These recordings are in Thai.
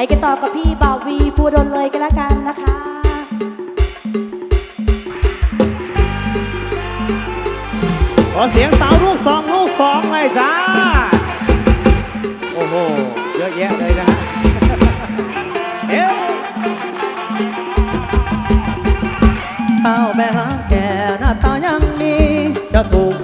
ไปกันต่อกับพี่บ่าววีภูดนเลยกันละกันนะคะขอเสียงสาวลูกสองลูกสองเลยจ้า โอ้โห เยอะแยะเลยนะเอ๊สาวแม่หางแกหน้าตายังนี้จะถูก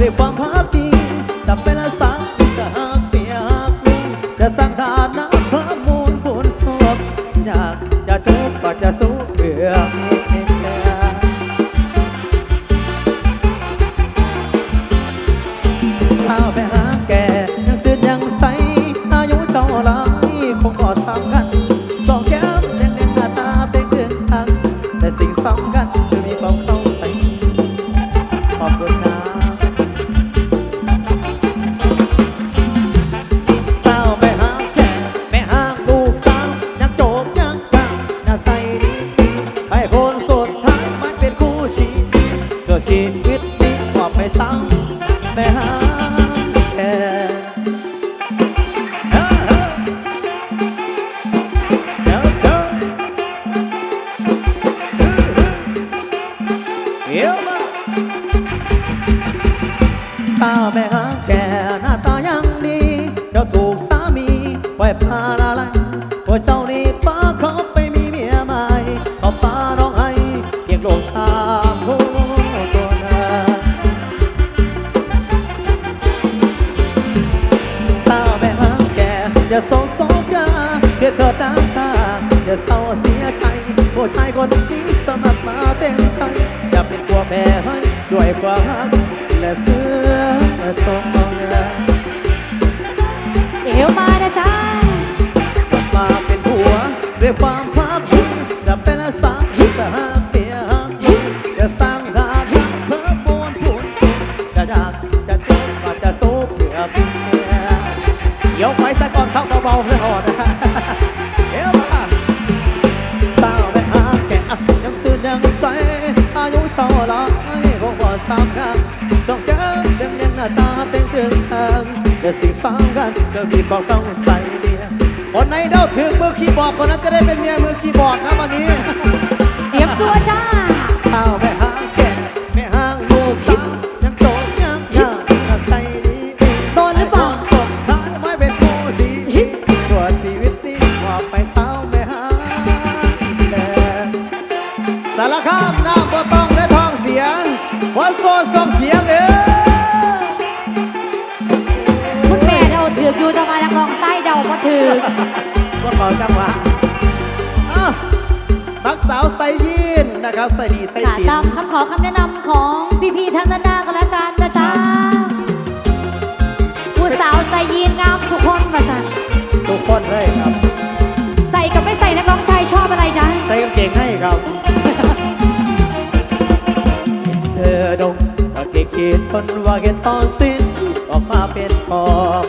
ne pam 宝贝 กิดสิ่งสองกันก็มีบวอกต้องใส่เดียคนไหนเดาถึงมือคีย์บอร์ดคนนั้นจะได้เป็นเมียมือคีย์บอร์ดครับวันนี้ เตรียมตัวจ้า เศร้แม่ ว่าเขาจังหวะบักสาวใส่ยีนนะครับใส่ดีใส่ค่ะสีตามคำขอคำแนะนำของพี่ๆทางด้านหนาก็แล้วกันนะจ๊ะผู้สาวใส่ยีนงามสุขคนมาสั่งสุขคนเลยครับ ใส่กับไม่ใส่นักร้องชายชอบอะไรจ๊ะใส่กางเกงให้ครับ เธอดงตะเกียกีทนว่าเกตตอนสิ้นออกมาเป็นทอง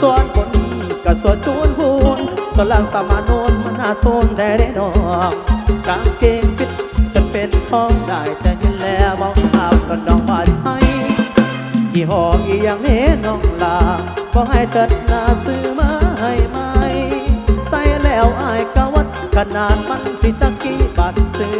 ส่วนคนกับส่วนตั ก็ล่างสามานโนนมานาโซนแต่ได้ดอกกางเกงปิดจะเป็นท้องได้แต่เห็นแล้วมองภาพก็น้องว่าใช่ยี่ห้ออีอย่างนี้น้องลาก็ให้เกิดนาซื้อมาให้ไหม ใส่แล้วอายกวัดขนาดมันสิจักกี่บาทซื้อ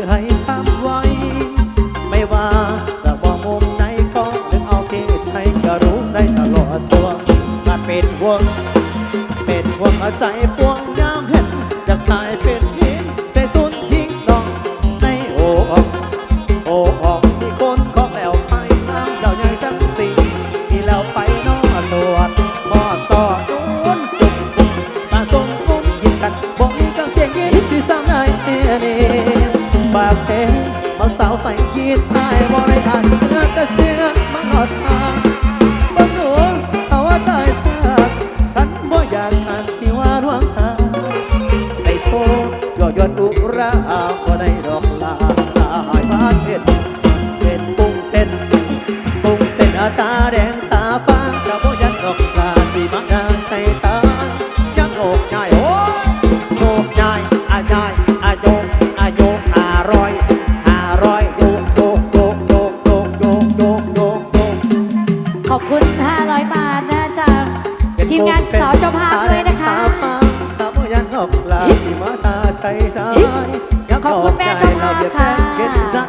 ขอบคุณแม่เจ้าภาพค่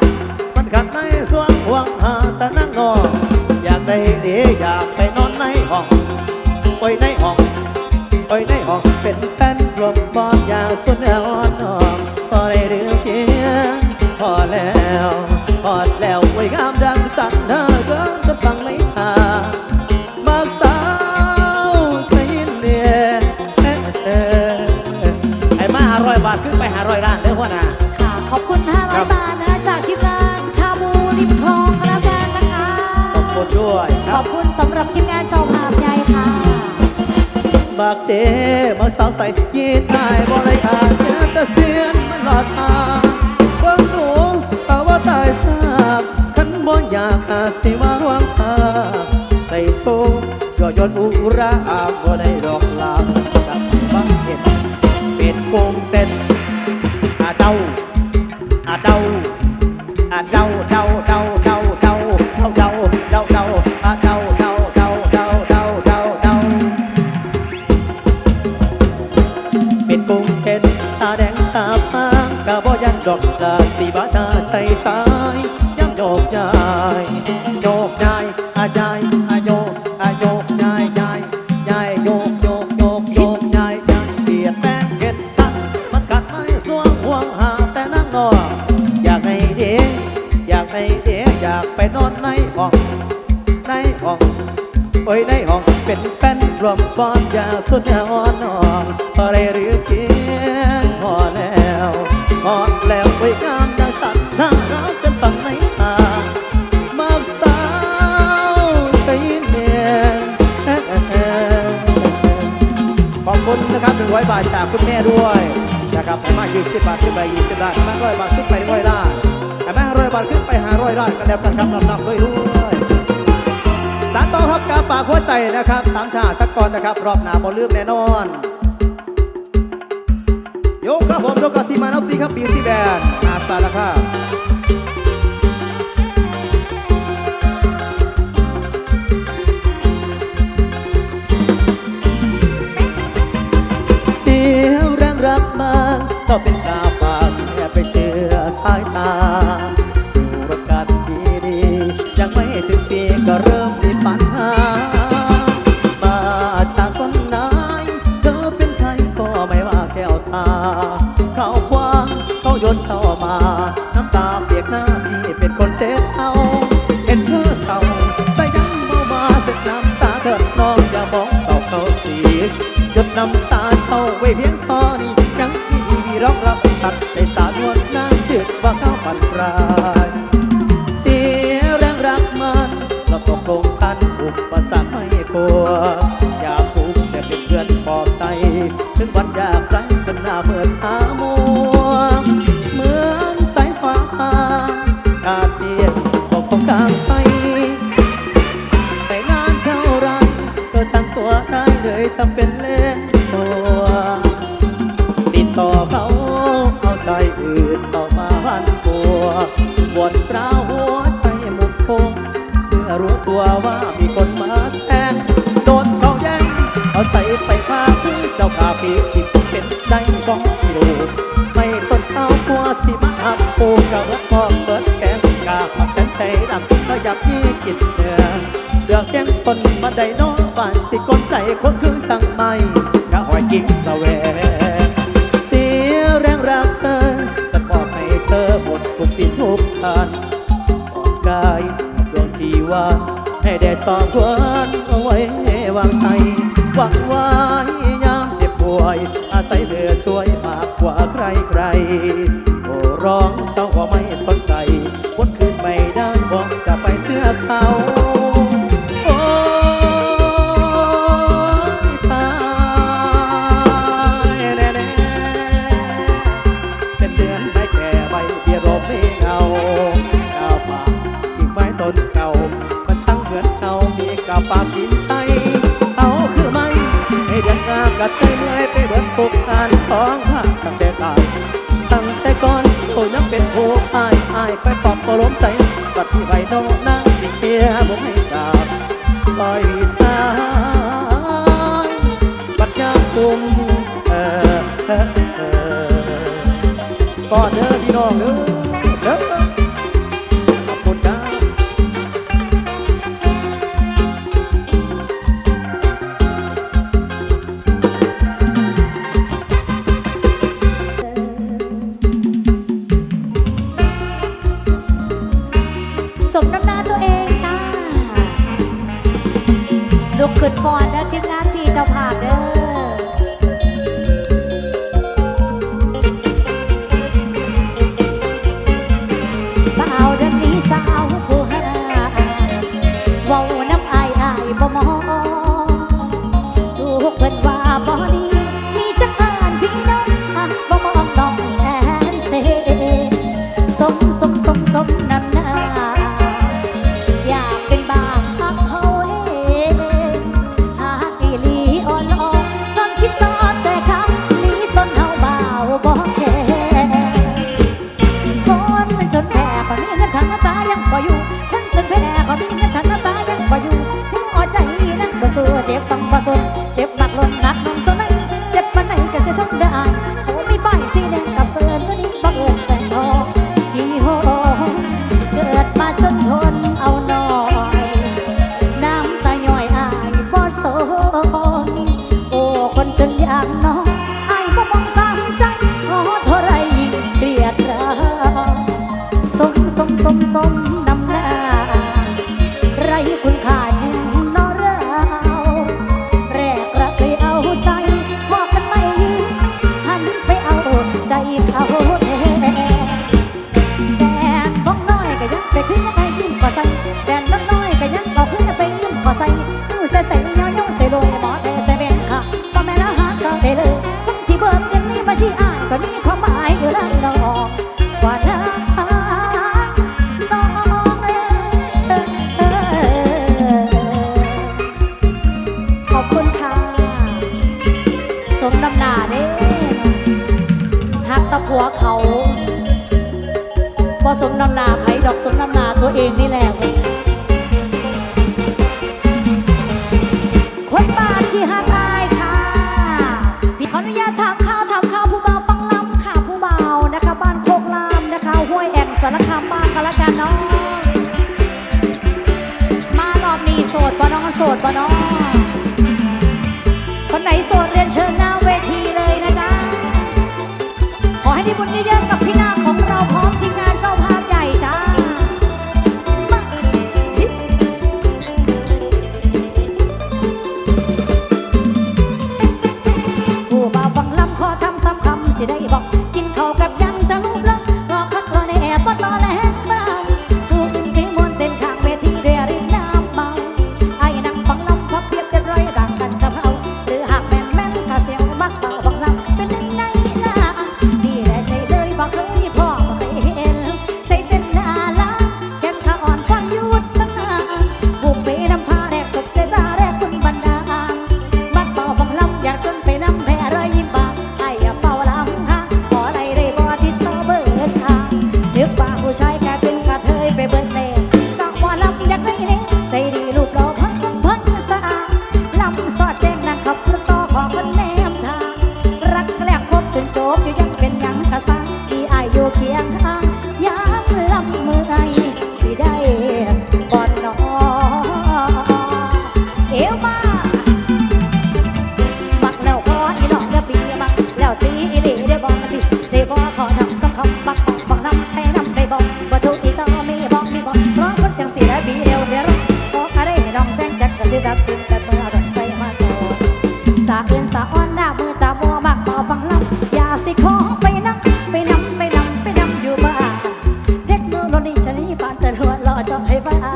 ะ เตมาสาวใส่ยีดนายบริการเจอแต่เสียนมันหลอดตาเบิ่งหนูตาว่าตายทราบขันบ่อยากหาสิมาร่วงทางในโชว์ย่อยนอุราบ่ได้ดอกลา นะครับหนึ่งร้อยบาทจากคุณแม่ด้วยนะครับให้มายี่สิบบาทขึ้นไปยี่สิบบาทให้มาร้อยบาทขึ้นไปร้อยล้านให้มาร้อยบาทขึ้นไปหาร้อยล้านกันแล้วกันครับลำดับด้วยด้วยสารต่อครับการฝากหัวใจนะครับสามชาสักก่อนนะครับ รอบหน้าบ่ลืมแน่นอนโยกครับผมโยกกับทีมงานเอาตีครับบีซีแบนอาสาละครับ จ้าเป็นกาฝากแม่ไปเชื่อสายตาอยู่รักกันดีดียังไม่ถึงปีก็เริ่มมีปัญหา มาจากคนไหนเธอเป็นใครก็ไม่ว่าแก้วตา เข้าควางเขายนเข้ามา น้ำตาเปียกหน้าพี่เป็นคนเช็ดเอาเห็นเธอเศร้าแต่ยังเมามาเสร็จน้ำตาเถิดน้องอย่ามองเศร้าเขาสีหยดน้ำตาเท่าไว้เพียงพอ ไม่ต้นเท้ากลัวสิมาหักปูกระรักพอเปิดแขนกาผักแสนใจดำก็อยากยี่กินเนื้อเลือกแย่งคนมาได้น้องบ้านสิคนใจคนครึ่งจังไม่กะหอยกิ่งสะแวเสียแรงรักเธอจะบอกให้เธอหมดทุกสิทุกทานออกกายดวงชีวาให้แดดทองควันเอาไว้วางใจหวังไว้ยามเจ็บป่วย อาศัยเธอช่วย você. ไว้ต้อง ว้าน้ำอายอายบ่มอง Bana ให้ไฟอา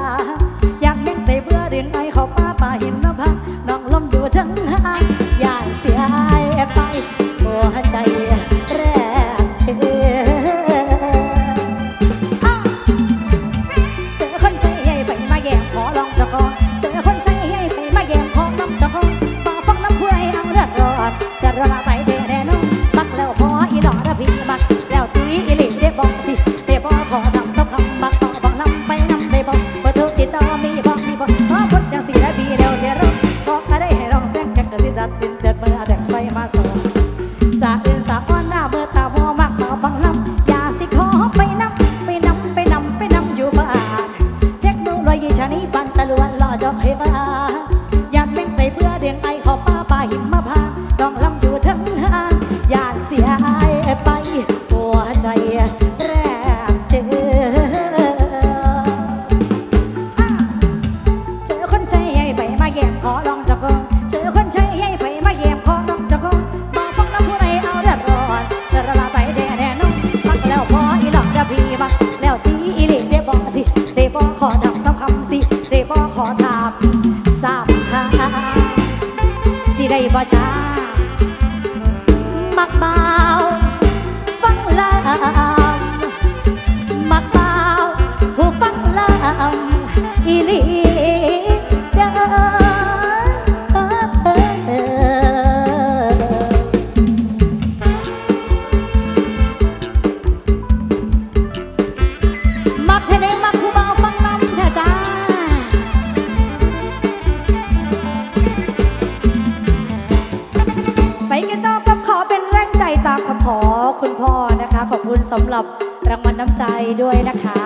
ไปกันต่อกับขอเป็นแรงใจตามคำขอคุณพ่อนะคะ ขอบคุณสำหรับรางวัลน้ำใจด้วยนะคะ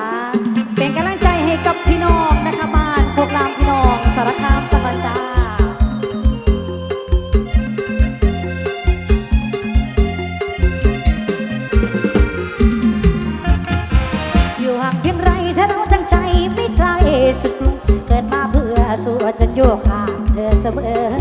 เป็นกำลังใจให้กับพี่น้องนะคะบ้านโคกรามพี่น้องสารคามสมัญจาอยู่ห่างเพียงไรถ้าเราตั้งใจไม่ไกลสุดเกิดมาเพื่อสู้จะโยกห่างเธอเสมอ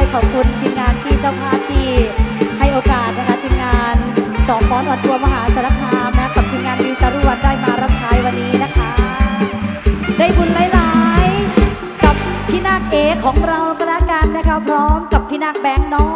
ยขอบคุณทีมงานที่เจ้าภาพที่ให้โอกาสนะคะทีมงานจอบฟ้อนออนทัวมหาสารคามนะกับทีมงานวิวจารุวัฒนได้มารับใช้วันนี้นะคะ ได้บุญหลายๆ กับพี่นาคเอของเราก็แล้วกันนะคะพร้อมกับพี่นาคแบงค์น้อง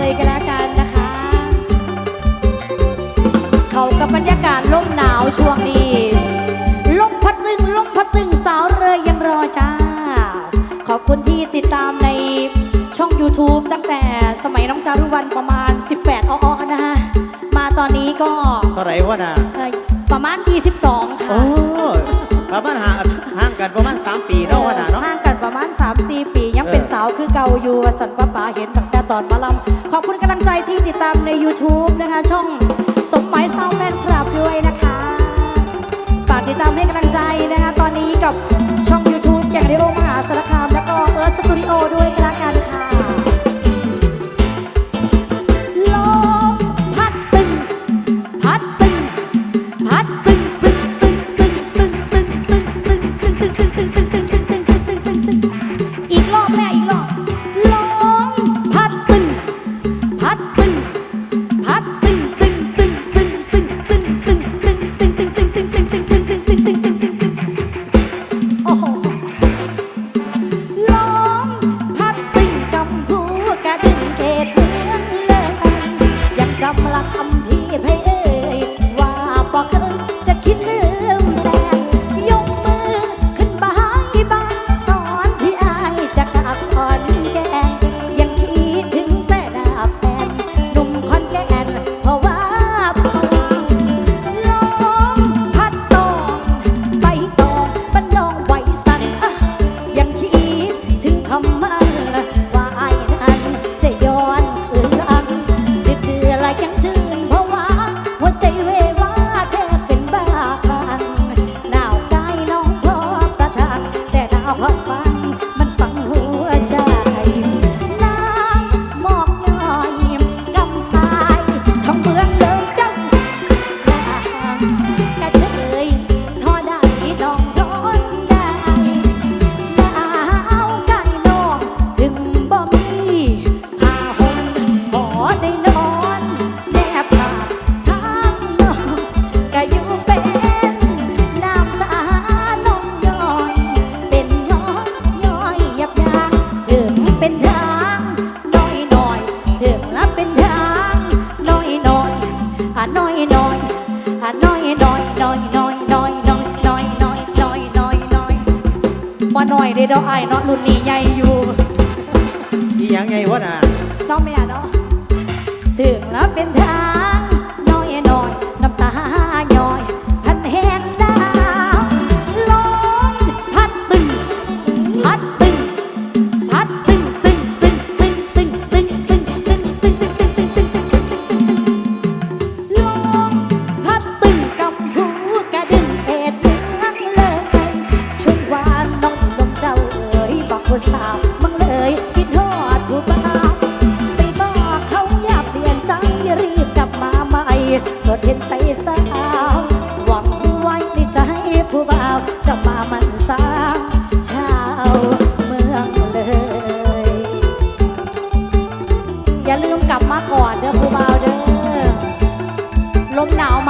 เลยก็แล้วกันนะคะ เขากับบรรยากาศลมหนาวช่วงนี้ลมพัดตึงลมพัดตึงสาวเรือยังรอจ้า ขอบคุณที่ติดตามในช่อง YouTube ตั้งแต่สมัยน้องจารุวันประมาณ 18อ้อๆนะคะมาตอนนี้ก็เท่าไหรวะนะเประมาณ 22 ค่ะ โอ้ประมาณห่างห่างกันประมาณ 3 ปีเนาะวะนะเนาะ ห่างกันประมาณ 3 4 ปียังเป็นสาวคือเก่าอยู่สันป้าป๋าเห็นตั้งแต่ ตอนมาลำขอบคุณกำลังใจที่ติดตามใน YouTube นะคะ ช่องสมหเศร้าแฟนคลับด้วยนะคะฝากติดตามให้กำลังใจนะคะ ตอนนี้กับ อะน้อยน้อยอะน้อยน้อยน้อยน้อยน้อยน้อยน้อยน้อยน้อยน้อยน้อยบ่น้อยได้ดอกไอ้นาะรุ่นนี้ใหญ่อยู่อีหยังไงวะน่ะน้องแม่เนาะถึงแล้วเป็นทา กลับมาก่อนเด้อผู้บ่าวเด้อลมหนาวมา